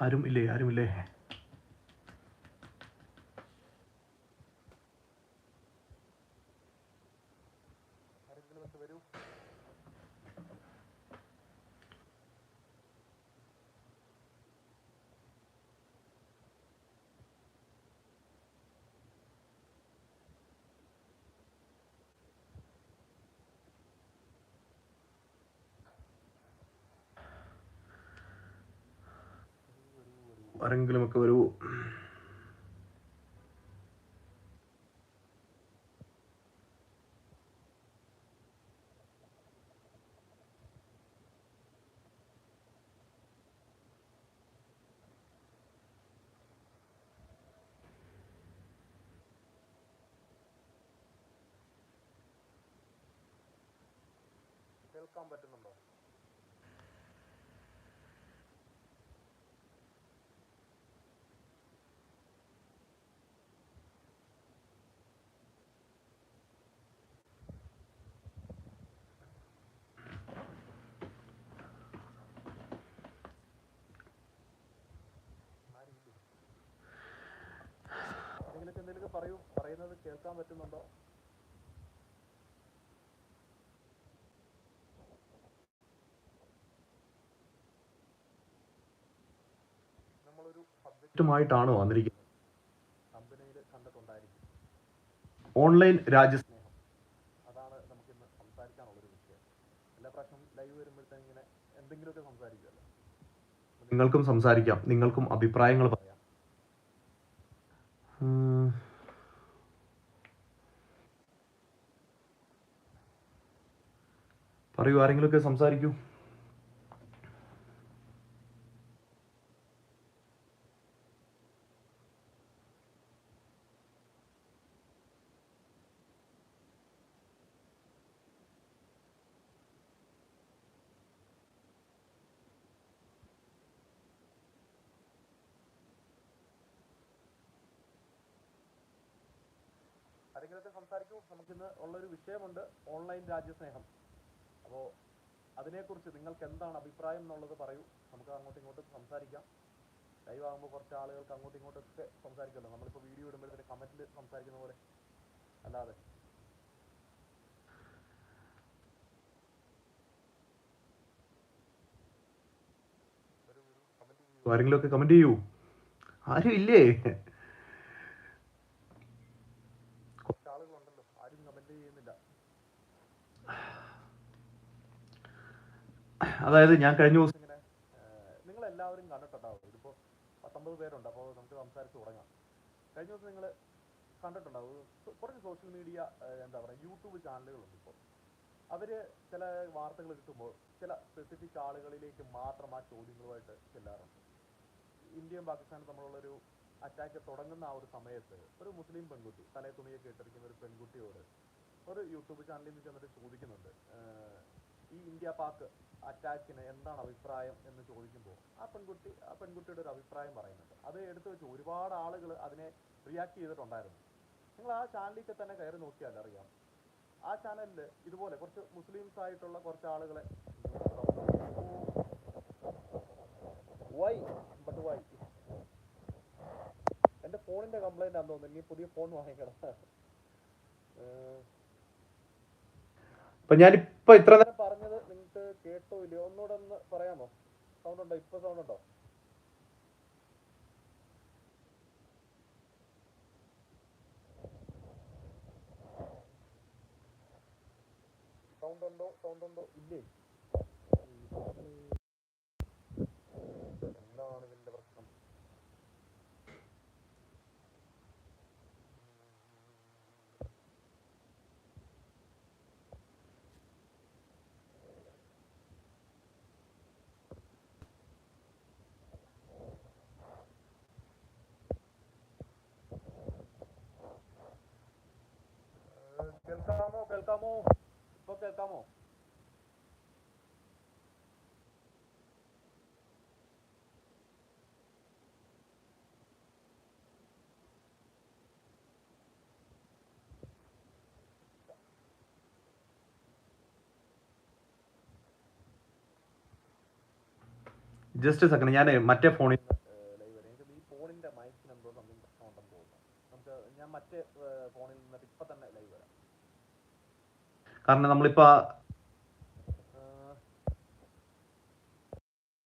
ആരും ഇല്ലേ? ആരും ആരെങ്കിലുമൊക്കെ വരുവോ കേൾക്കാൻ പറ്റുന്നുണ്ടോ എന്തെങ്കിലുമൊക്കെ എന്തെങ്കിലുമൊക്കെ പറയൂ പറയുന്നത് കേൾക്കാൻ പറ്റുന്നുണ്ടോ? നമ്മളൊരു വന്നിരിക്കുന്നത്. കമ്പനിയിൽ കണ്ടിട്ടുണ്ടായിരിക്കും. ഓൺലൈൻ രാജ്യസ്നേഹം അതാണ് നമുക്കിന്ന് സംസാരിക്കാനുള്ളൊരു വിഷയം. എല്ലാ പ്രാവശ്യം ലൈവ് എന്തെങ്കിലുമൊക്കെ സംസാരിക്കുമല്ലോ നിങ്ങൾക്കും സംസാരിക്കാം. നിങ്ങൾക്കും അഭിപ്രായങ്ങൾ പറയാം. പറയൂ ആരെങ്കിലുമൊക്കെ സംസാരിക്കൂ. ആരെങ്കിലുമൊക്കെ സംസാരിക്കൂ. നമുക്കിന്ന് ഉള്ളൊരു വിഷയമുണ്ട് ഓൺലൈൻ രാജ്യസ്നേഹം. അപ്പോൾ അതിനെക്കുറിച്ച് നിങ്ങൾക്ക് എന്താണ് അഭിപ്രായം എന്നുള്ളത് പറയൂ. നമുക്ക് അങ്ങോട്ടും ഇങ്ങോട്ടും സംസാരിക്കാം. ലൈവ് ആകുമ്പോൾ കുറച്ച് ആളുകൾക്ക് അങ്ങോട്ടും ഇങ്ങോട്ടൊക്കെ സംസാരിക്കുമല്ലോ. നമ്മളിപ്പോൾ വീഡിയോ ഇടുമ്പോഴത്തേന് കമന്റിൽ സംസാരിക്കുന്ന പോലെ. അല്ലാതെ. ആരെങ്കിലും ഒക്കെ കമന്റ് ചെയ്യൂ? ആരും ഇല്ലേ കുറച്ച് ആളുകളുണ്ടല്ലോ ആരും കമന്റ് ചെയ്യുന്നില്ല അതായത് ഞാൻ കഴിഞ്ഞ ദിവസം ഇങ്ങനെ നിങ്ങൾ എല്ലാവരും കണ്ടിട്ടുണ്ടാവും. ഇതിപ്പോൾ പത്തൊമ്പത് പേരുണ്ട് അപ്പോൾ നമുക്ക് സംസാരിച്ച് തുടങ്ങാം. കഴിഞ്ഞ ദിവസം നിങ്ങൾ കണ്ടിട്ടുണ്ടാവും. കുറച്ച് സോഷ്യൽ മീഡിയ എന്താ പറയുക യൂട്യൂബ് ചാനലുകളുണ്ട് ഇപ്പോൾ അവർ ചില വാർത്തകൾ കിട്ടുമ്പോൾ ചില സ്പെസിഫിക് ആളുകളിലേക്ക് മാത്രം ആ ചോദ്യങ്ങളുമായിട്ട് ചെല്ലാറുണ്ട്. ഇന്ത്യയും പാകിസ്ഥാനും തമ്മിലുള്ളൊരു അറ്റാക്ക് തുടങ്ങുന്ന ആ ഒരു സമയത്ത് ഒരു മുസ്ലിം പെൺകുട്ടി തലേ തുണിയൊക്കെ ഇട്ടിരിക്കുന്ന ഒരു പെൺകുട്ടിയോട് ഒരു യൂട്യൂബ് ചാനലിൽ നിന്ന് ചെന്നിട്ട് ചോദിക്കുന്നുണ്ട് ഈ ഇന്ത്യ പാക് അറ്റാക്കിന് എന്താണ് അഭിപ്രായം എന്ന് ചോദിക്കുമ്പോൾ ആ പെൺകുട്ടി ആ പെൺകുട്ടിയുടെ ഒരു അഭിപ്രായം പറയുന്നുണ്ട്. അത് എടുത്തു വെച്ച് ഒരുപാട് ആളുകൾ അതിനെ റിയാക്ട് ചെയ്തിട്ടുണ്ടായിരുന്നു. നിങ്ങൾ ആ ചാനലിലേക്ക് തന്നെ കയറി നോക്കിയാൽ അറിയാം. ആ ചാനലിൽ ഇതുപോലെ കുറച്ച് മുസ്ലിംസ് ആയിട്ടുള്ള കുറച്ച് ആളുകളെ വൈ ബട്ട് വൈ എന്റെ ഫോണിന്റെ കംപ്ലൈന്റ് ആണെന്ന് തോന്നുന്നു. ഇനി പുതിയ ഫോൺ വാങ്ങിക്കണം. അപ്പൊ ഞാനിപ്പോ ഇത്ര നേരം പറഞ്ഞത് നിങ്ങൾക്ക് കേട്ടോ ഇല്ലയോ ഒന്നുകൂടെ ഒന്ന് പറയാമോ? സൗണ്ട് ഉണ്ടോ ഇപ്പൊ സൗണ്ട് ഉണ്ടോ സൗണ്ട് ഉണ്ടോ സൗണ്ട് ഉണ്ടോ ഇല്ലേ? എത്താമോ ജസ്റ്റ് സെക്കൻഡ് ഞാൻ മറ്റേ ഫോണിൽ ഈ ഫോണിന്റെ മൈക്ക് നമ്പർ സംതിങ് പ്രശ്നം ഉണ്ടെന്ന് തോന്നുന്നു. നമുക്ക് ഞാൻ മറ്റേ ഫോണിൽ നിന്ന് ഇപ്പൊ തന്നെ ലൈവ് വരാം. കാരണം നമ്മളിപ്പോ